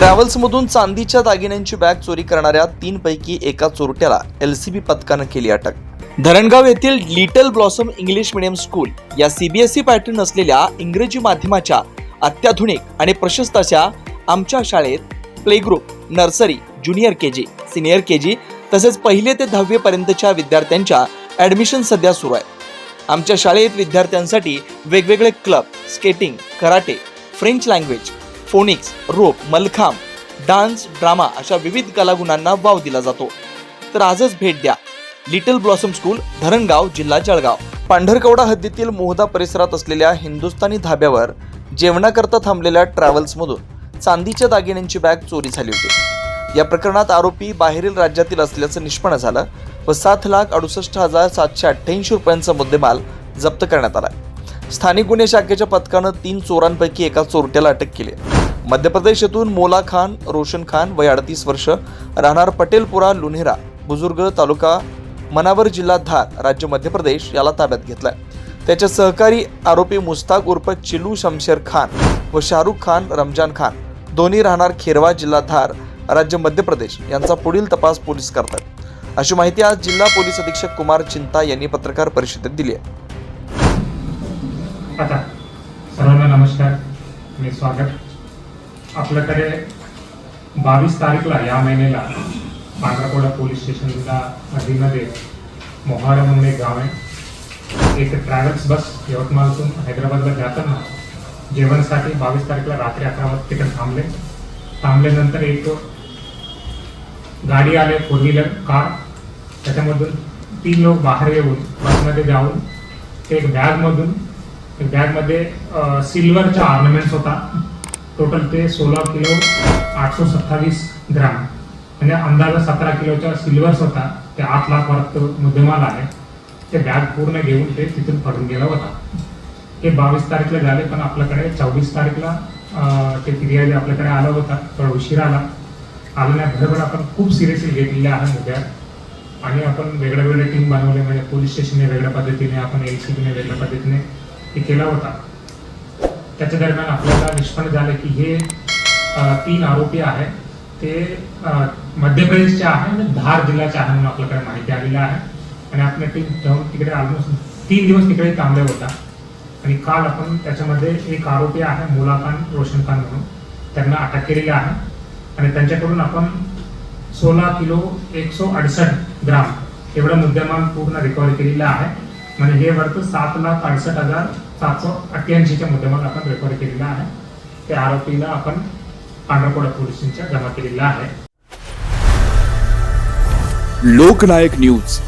ट्रॅव्हल्समधून चांदीच्या दागिन्यांची बॅग चोरी करणाऱ्या तीन पैकी एका चोरट्याला एलसीबी पथकानं केली अटक. धरणगाव येथील little blossom English medium school या सीबीएसई पॅटर्न असलेल्या इंग्रजी माध्यमाच्या अत्याधुनिक आणि प्रशस्त अशा आमच्या शाळेत play group nursery junior K G senior K G तसेच पहिले ते दहावीपर्यंतच्या विद्यार्थ्यांच्या ॲडमिशन सध्या सुरू आहे. आमच्या शाळेत विद्यार्थ्यांसाठी वेगवेगळे club skating karate French language phonics rope Mallakhamb dance drama अशा विविध कलागुणांना वाव दिला जातो. तर आजच भेट द्या. लिटल ब्लॉसम स्कूल धरणगाव जिल्हा जळगाव. पांढरकवडा हद्दीतील मोहदा परिसरात असलेल्या हिंदुस्थानी धाब्यावर जेवणाकरता थांबलेल्या ट्रॅव्हल्समधून चांदीच्या दागिन्यांची बॅग चोरी झाली होती. या प्रकरणात आरोपी बाहेरील राज्यातील असल्याचं निष्पन्न झालं व सात लाख अडुसष्ट हजार सातशे अठ्ठ्याऐंशी रुपयांचा मुद्देमाल जप्त करण्यात आला. स्थानिक गुन्हे शाखेच्या पथकानं तीन चोरांपैकी एका चोरट्याला अटक केली मध्य प्रदेश येथून मोला खान रोशन खान वय अडतीस वर्ष राहणार पटेलपुरा लुन्हेरा बुजुर्ग तालुका मनावर जिल्हा धार राज्य मध्य प्रदेश याला ताब्यात घेतलाय. त्याचे सहकारी आरोपी मुस्ताक उर्फ चिलू शमशेर खान व शाहरुख खान रमजान खान. दोन्ही राहणार खेरवा जिल्हा धार राज्य मध्य प्रदेश यांचा पुढील तपास पोलीस करतात. अशी माहिती आज जिल्हा पोलीस अधीक्षक कुमार चिंता यांनी पत्रकार परिषदेत दिली आहे. सर्वांना नमस्कार. मी स्वागत. आपल्याकडे बावीस तारीखला या महिन्याला पांढराकोडा पोलीस स्टेशनला नदीमध्ये मोहारा म्हणून एक गाव आहे. एक ट्रॅव्हल्स बस यवतमाळतून हैदराबादला जाताना जेवणासाठी बावीस तारीखला रात्री अकरा वाजता तिकडे थांबले. थांबल्यानंतर एक गाडी आले फोर व्हीलर कार. त्याच्यामधून तीन लोक बाहेर येऊन बसमध्ये जाऊन ते एक बॅगमधून बॅगमध्ये सिल्वरचा ऑर्नमेंट्स होता. टोटल ते सोळा किलो आठशे सत्तावीस ग्राम. म्हणजे अंदाजे सतरा किलोच्या सिल्वर्स होता. ते आठ लाख परत मुद्देमाल आहे. ते बॅग पूर्ण घेऊन ते तिथून पडून गेला होता. हे बावीस तारीखला झाले पण आपल्याकडे चोवीस तारीखला ते फिर्यादी आपल्याकडे आला होता. थोडा उशीर आला. आल्याबरोबर आपण खूप सिरियसली घेतलेल्या आहे मुद्द्या आणि आपण वेगळ्या वेगळ्या टीम बनवले. म्हणजे पोलीस स्टेशनने वेगळ्या पद्धतीने आपण एल सी बीने वेगळ्या पद्धतीने ते केला होता. त्याच्या दरम्यान आपल्याला निष्पन्न झालं की हे तीन आरोपी आहे ते मध्य प्रदेशचे आहे आणि धार जिल्ह्याचे आहे म्हणून आपल्याकडे माहिती आलेली आहे. आणि आपल्या टीम जाऊन तिकडे ऑलमोस्ट तीन दिवस तिकडे थांबले होता. आणि काल आपण त्याच्यामध्ये एक आरोपी आहे मुलाखान रोशन खान म्हणून. त्यांना अटक केलेली आहे. आणि त्यांच्याकडून आपण सोळा किलो एकशे अडसष्ट ग्राम एवढा मुद्देमाल पूर्ण रिकव्हरी केलेला आहे. म्हणजे हे वर्थ सात लाख अडसष्ट हजार सातशे अठ्ठ्याऐंशीच्या मुद्देमाल आपण रेफर केलेला आहे. त्या आरोपीला आपण पांढरकोडा पोलिसांच्या जमा केलेला आहे. लोकनायक न्यूज.